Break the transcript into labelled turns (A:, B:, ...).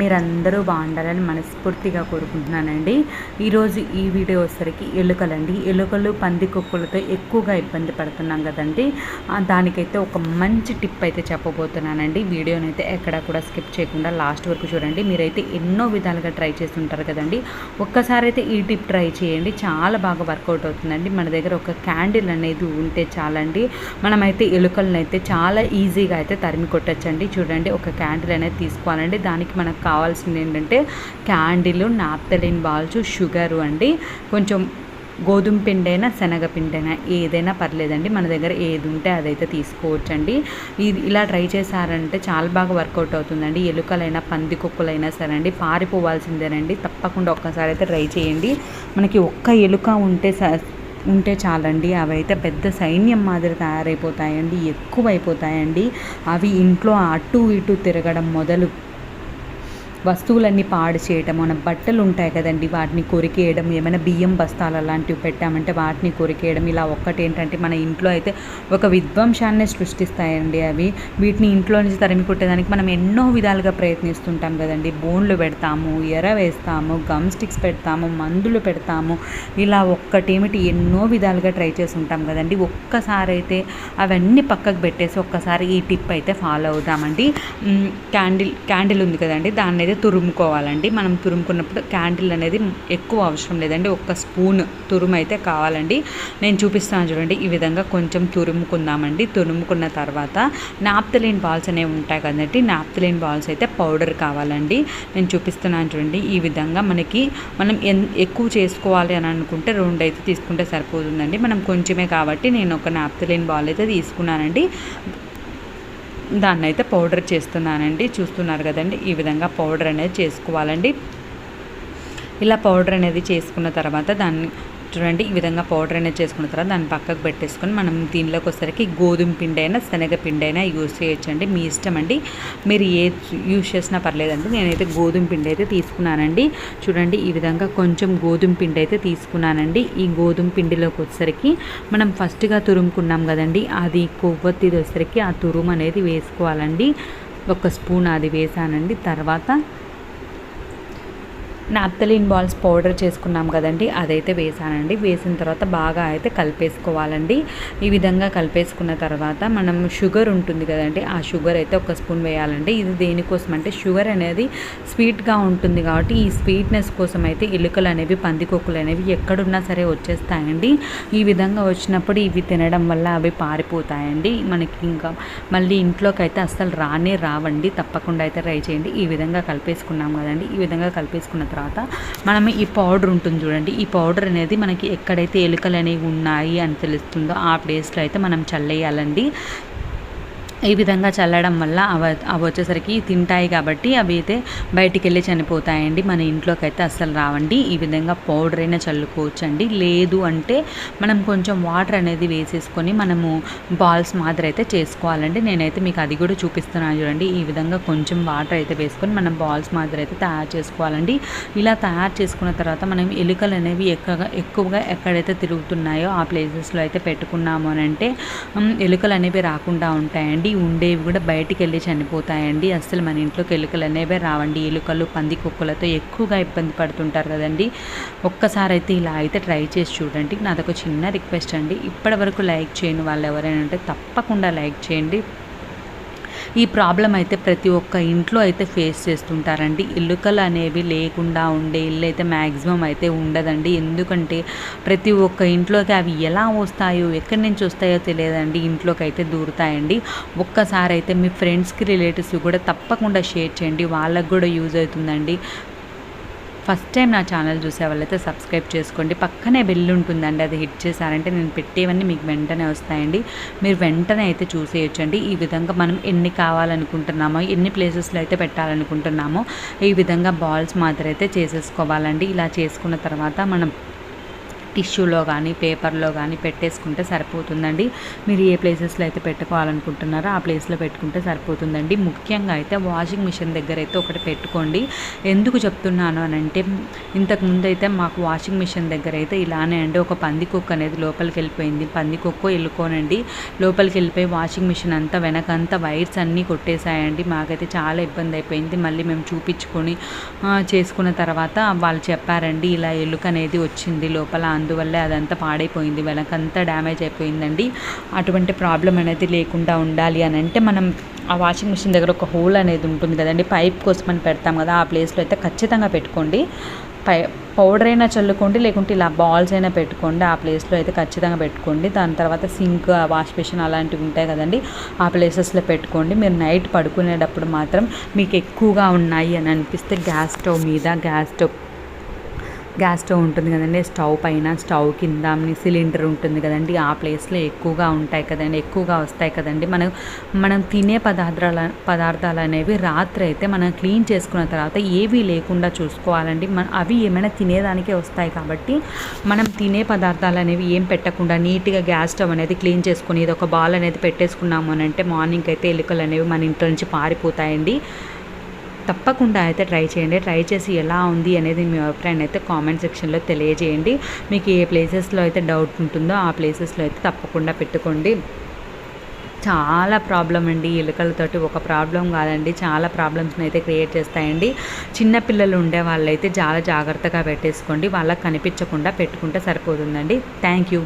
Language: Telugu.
A: మీరందరూ బాగుండాలని మనస్ఫూర్తిగా కోరుకుంటున్నానండి. ఈరోజు ఈ వీడియో వచ్చేసరికి ఎలుకలండి. ఎలుకలు పందికొక్కులతో ఎక్కువగా ఇబ్బంది పడుతున్నాం కదండి. దానికైతే ఒక మంచి టిప్ అయితే చెప్పబోతున్నానండి. వీడియోని అయితే ఎక్కడ కూడా స్కిప్ చేయకుండా లాస్ట్ వరకు చూడండి. మీరైతే ఎన్నో విధాలుగా ట్రై చేస్తుంటారు కదండి. ఒక్కసారి అయితే ఈ టిప్ ట్రై చేయండి. చాలా బాగా వర్కౌట్ అవుతుందండి. మన దగ్గర ఒక క్యాండిల్ అనేది ఉంటే చాలండి. మనమైతే ఎలుకలను అయితే చాలా ఈజీగా అయితే తరిమి కొట్టచ్చండి. చూడండి ఒక క్యాండిల్ అనేది తీసుకోవాలండి. దానికి మనకు కావాల్సింది ఏంటంటే క్యాండిల్ నాప్తలిన్ బాల్స్ షుగరు అండి. కొంచెం గోధుమ పిండి అయినా శనగపిండి అయినా ఏదైనా పర్లేదండి. మన దగ్గర ఏది ఉంటే అదైతే తీసుకోవచ్చండి. ఇది ఇలా ట్రై చేశారంటే చాలా బాగా వర్కౌట్ అవుతుందండి. ఎలుకలైనా పందికొక్కులైనా సరే అండి పారిపోవాల్సిందేనండి. తప్పకుండా ఒక్కసారి అయితే ట్రై చేయండి. మనకి ఒక్క ఎలుక ఉంటే స ఉంటే చాలండి. అవి అయితే పెద్ద సైన్యం మాదిరి తయారైపోతాయండి. ఎక్కువ అయిపోతాయండి అవి ఇంట్లో అటు ఇటు తిరగడం మొదలు వస్తువులన్నీ పాడు చేయటం మన బట్టలు ఉంటాయి కదండి వాటిని కొరికేయడం ఏమైనా బియ్యం బస్తాలు అలాంటివి పెట్టామంటే వాటిని కొరికేయడం ఇలా ఒక్కటి ఏంటంటే మన ఇంట్లో అయితే ఒక విధ్వంసాన్ని సృష్టిస్తాయండి అవి. వీటిని ఇంట్లో నుంచి తరిమి కొట్టేదానికి మనం ఎన్నో విధాలుగా ప్రయత్నిస్తుంటాం కదండి. బోన్లు పెడతాము ఎర వేస్తాము గమ్ స్టిక్స్ పెడతాము మందులు పెడతాము ఇలా ఒక్కటేమిటి ఎన్నో విధాలుగా ట్రై చేసి ఉంటాం కదండి. ఒక్కసారి అయితే అవన్నీ పక్కకు పెట్టేసి ఒక్కసారి ఈ టిప్ అయితే ఫాలో అవుదామండి. క్యాండిల్ క్యాండిల్ ఉంది కదండి దాన్ని అయితే తురుముకోవాలండి. మనం తురుముకున్నప్పుడు క్యాండిల్ అనేది ఎక్కువ అవసరం లేదండి. ఒక్క స్పూన్ తురుము అయితే కావాలండి. నేను చూపిస్తాను చూడండి. ఈ విధంగా కొంచెం తురుముకుందామండి. తురుముకున్న తర్వాత నాప్తలిన్ బాల్స్ అనేవి ఉంటాయి కదండి. నాప్తలిన్ బాల్స్ అయితే పౌడర్ కావాలండి. నేను చూపిస్తున్నాను చూడండి. ఈ విధంగా మనకి మనం ఎన్ ఎక్కువ చేసుకోవాలి అని అనుకుంటే రెండు అయితే తీసుకుంటే సరిపోతుందండి. మనం కొంచెమే కాబట్టి నేను ఒక నాప్తలిన్ బాల్ అయితే తీసుకున్నానండి. దాన్ని అయితే పౌడర్ చేస్తున్నానండి. చూస్తున్నారు కదండి ఈ విధంగా పౌడర్ అనేది చేసుకోవాలండి. ఇలా పౌడర్ అనేది చేసుకున్న తర్వాత దాన్ని చూడండి ఈ విధంగా పౌడర్ అనేది చేసుకున్న తర్వాత దాన్ని పక్కకు పెట్టేసుకొని మనం దీనిలోకి వచ్చేసరికి గోధుమ పిండి అయినా శనగ పిండి అయినా యూస్ చేయొచ్చండి. మీ ఇష్టం అండి. మీరు ఏ యూజ్ చేసినా పర్లేదండి. నేనైతే గోధుమ పిండి అయితే తీసుకున్నానండి. చూడండి ఈ విధంగా కొంచెం గోధుమ పిండి అయితే తీసుకున్నానండి. ఈ గోధుమ పిండిలోకి వచ్చేసరికి మనం ఫస్ట్గా తురుముకున్నాం కదండి. అది కొవ్వొత్తిది వచ్చేసరికి ఆ తురుము అనేది వేసుకోవాలండి. ఒక స్పూన్ అది వేసానండి. తర్వాత నాప్తలిన్ బాల్స్ పౌడర్ చేసుకున్నాం కదండి అదైతే వేసానండి. వేసిన తర్వాత బాగా అయితే కలిపేసుకోవాలండి. ఈ విధంగా కలిపేసుకున్న తర్వాత మనం షుగర్ ఉంటుంది కదండి ఆ షుగర్ అయితే ఒక స్పూన్ వేయాలండి. ఇది దేనికోసం అంటే షుగర్ అనేది స్వీట్గా ఉంటుంది కాబట్టి ఈ స్వీట్నెస్ కోసం అయితే ఎలుకలు అనేవి పందికొక్కులు అనేవి ఎక్కడున్నా సరే వచ్చేస్తాయండి. ఈ విధంగా వచ్చినప్పుడు ఇవి తినడం వల్ల అవి పారిపోతాయండి. మనకి ఇంకా మళ్ళీ ఇంట్లోకి అయితే అస్సలు రానే రావండి. తప్పకుండా అయితే ట్రై చేయండి. ఈ విధంగా కలిపేసుకున్నాం కదండి. ఈ విధంగా కలిపేసుకున్న తర్వాత తర్వాత మనం ఈ పౌడర్ ఉంటుంది చూడండి. ఈ పౌడర్ అనేది మనకి ఎక్కడైతే ఎలుకలు అనేవి ఉన్నాయి అని తెలుస్తుందో ఆ ప్లేస్లో అయితే మనం చల్లేయాలండి. ఈ విధంగా చల్లడం వల్ల అవి అవి వచ్చేసరికి తింటాయి కాబట్టి అవి అయితే బయటికి వెళ్ళి చనిపోతాయండి. మన ఇంట్లోకి అయితే అస్సలు రావండి. ఈ విధంగా పౌడర్ అయినా చల్లుకోవచ్చండి. లేదు అంటే మనం కొంచెం వాటర్ అనేది వేసేసుకొని మనము బాల్స్ మాదిరి అయితే చేసుకోవాలండి. నేనైతే మీకు అది కూడా చూపిస్తున్నాను చూడండి. ఈ విధంగా కొంచెం వాటర్ అయితే వేసుకొని మనం బాల్స్ మాదిరి అయితే తయారు చేసుకోవాలండి. ఇలా తయారు చేసుకున్న తర్వాత మనం ఎలుకలు అనేవి ఎక్కువగా ఎక్కువగా ఎక్కడైతే తిరుగుతున్నాయో ఆ ప్లేసెస్లో అయితే పెట్టుకున్నాము అని అంటే ఎలుకలు అనేవి రాకుండా ఉంటాయండి. ఉండేవి కూడా బయటికి వెళ్ళి చనిపోతాయండి. అసలు మన ఇంట్లోకి ఎలుకలు అనేవి రావండి. ఎలుకలు పంది కుక్కలతో ఎక్కువగా ఇబ్బంది పడుతుంటారు కదండి. ఒక్కసారి అయితే ఇలా అయితే ట్రై చేసి చూడండి. నాదొక చిన్న రిక్వెస్ట్ అండి. ఇప్పటి వరకు లైక్ చేయని వాళ్ళు ఎవరైనా ఉంటే తప్పకుండా లైక్ చేయండి. ఈ ప్రాబ్లం అయితే ప్రతి ఒక్క ఇంట్లో అయితే ఫేస్ చేస్తుంటారండి. ఎలుకలు అనేవి లేకుండా ఉండే ఇల్లు అయితే మ్యాక్సిమం అయితే ఉండదండి. ఎందుకంటే ప్రతి ఒక్క ఇంట్లోకి అవి ఎలా వస్తాయో ఎక్కడి నుంచి వస్తాయో తెలియదండి. ఇంట్లోకి అయితే దూరుతాయండి. ఒక్కసారి అయితే మీ ఫ్రెండ్స్కి రిలేటివ్స్ కూడా తప్పకుండా షేర్ చేయండి. వాళ్ళకు కూడా యూజ్ అవుతుందండి. ఫస్ట్ టైం నా ఛానల్ చూసే వాళ్ళైతే సబ్స్క్రైబ్ చేసుకోండి. పక్కనే బెల్ ఉంటుందండి అది హిట్ చేశారంటే నేను పెట్టేవన్నీ మీకు వెంటనే వస్తాయండి. మీరు వెంటనే అయితే చూసేయచ్చండి. ఈ విధంగా మనం ఎన్ని కావాలనుకుంటున్నామో ఎన్ని ప్లేసెస్లో అయితే పెట్టాలనుకుంటున్నామో ఈ విధంగా బాల్స్ మాత్రం అయితే చేసేసుకోవాలండి. ఇలా చేసుకున్న తర్వాత మనం టిష్యూలో కానీ పేపర్లో కానీ పెట్టేసుకుంటే సరిపోతుందండి. మీరు ఏ ప్లేసెస్లో అయితే పెట్టుకోవాలనుకుంటున్నారో ఆ ప్లేస్లో పెట్టుకుంటే సరిపోతుందండి. ముఖ్యంగా అయితే వాషింగ్ మిషన్ దగ్గర అయితే ఒకటి పెట్టుకోండి. ఎందుకు చెప్తున్నాను అని అంటే ఇంతకుముందు అయితే మాకు వాషింగ్ మిషన్ దగ్గర అయితే ఇలానే అండి. ఒక పంది కుక్క అనేది లోపలికి వెళ్ళిపోయింది. పంది కుక్క వెళ్ళుకోనండి లోపలికి వెళ్ళిపోయి వాషింగ్ మిషన్ అంతా వెనకంతా వైర్స్ అన్నీ కొట్టేశాయండి. మాకైతే చాలా ఇబ్బంది అయిపోయింది. మళ్ళీ మేము చూపించుకొని చేసుకున్న తర్వాత వాళ్ళు చెప్పారండి ఇలా ఎలుక అనేది వచ్చింది లోపల అందువల్లే అదంతా పాడైపోయింది. వెనకంతా డ్యామేజ్ అయిపోయిందండి. అటువంటి ప్రాబ్లం అనేది లేకుండా ఉండాలి అని అంటే మనం ఆ వాషింగ్ మిషన్ దగ్గర ఒక హోల్ అనేది ఉంటుంది కదండి. పైప్ కోసం అని పెడతాం కదా ఆ ప్లేస్లో అయితే ఖచ్చితంగా పెట్టుకోండి. పై పౌడర్ అయినా చల్లుకోండి లేకుంటే ఇలా బాల్స్ అయినా పెట్టుకోండి ఆ ప్లేస్లో అయితే ఖచ్చితంగా పెట్టుకోండి. దాని తర్వాత సింక్ వాష్ బేసిన్ అలాంటివి ఉంటాయి కదండి ఆ ప్లేసెస్లో పెట్టుకోండి. మీరు నైట్ పడుకునేటప్పుడు మాత్రం మీకు ఎక్కువగా ఉన్నాయి అని అనిపిస్తే గ్యాస్ స్టవ్ మీద గ్యాస్ స్టవ్ గ్యాస్ స్టవ్ ఉంటుంది కదండి స్టవ్ పైన స్టవ్ కింద సిలిండర్ ఉంటుంది కదండి ఆ ప్లేస్లో ఎక్కువగా ఉంటాయి కదండి ఎక్కువగా వస్తాయి కదండి. మనం మనం తినే పదార్థాల పదార్థాలు అనేవి రాత్రి అయితే మనం క్లీన్ చేసుకున్న తర్వాత ఏవి లేకుండా చూసుకోవాలండి. మన అవి ఏమైనా తినేదానికే వస్తాయి కాబట్టి మనం తినే పదార్థాలు అనేవి ఏం పెట్టకుండా నీట్గా గ్యాస్ స్టవ్ అనేది క్లీన్ చేసుకుని ఇది ఒక బాల్ అనేది పెట్టేసుకున్నాము అని అంటే మార్నింగ్ అయితే ఎలుకలు అనేవి మన ఇంట్లో నుంచి పారిపోతాయండి. తప్పకుండా అయితే ట్రై చేయండి. ట్రై చేసి ఎలా ఉంది అనేది మీ అభిప్రాయాన్ని అయితే కామెంట్ సెక్షన్లో తెలియజేయండి. మీకు ఏ ప్లేసెస్లో అయితే డౌట్ ఉంటుందో ఆ ప్లేసెస్లో అయితే తప్పకుండా పెట్టుకోండి. చాలా ప్రాబ్లం అండి. ఎలుకలతోటి ఒక ప్రాబ్లం కాదండి. చాలా ప్రాబ్లమ్స్ని అయితే క్రియేట్ చేస్తాయండి. చిన్నపిల్లలు ఉండే వాళ్ళైతే చాలా జాగ్రత్తగా పెట్టేసుకోండి. వాళ్ళకి కనిపించకుండా పెట్టుకుంటే సరిపోతుందండి. Thank you.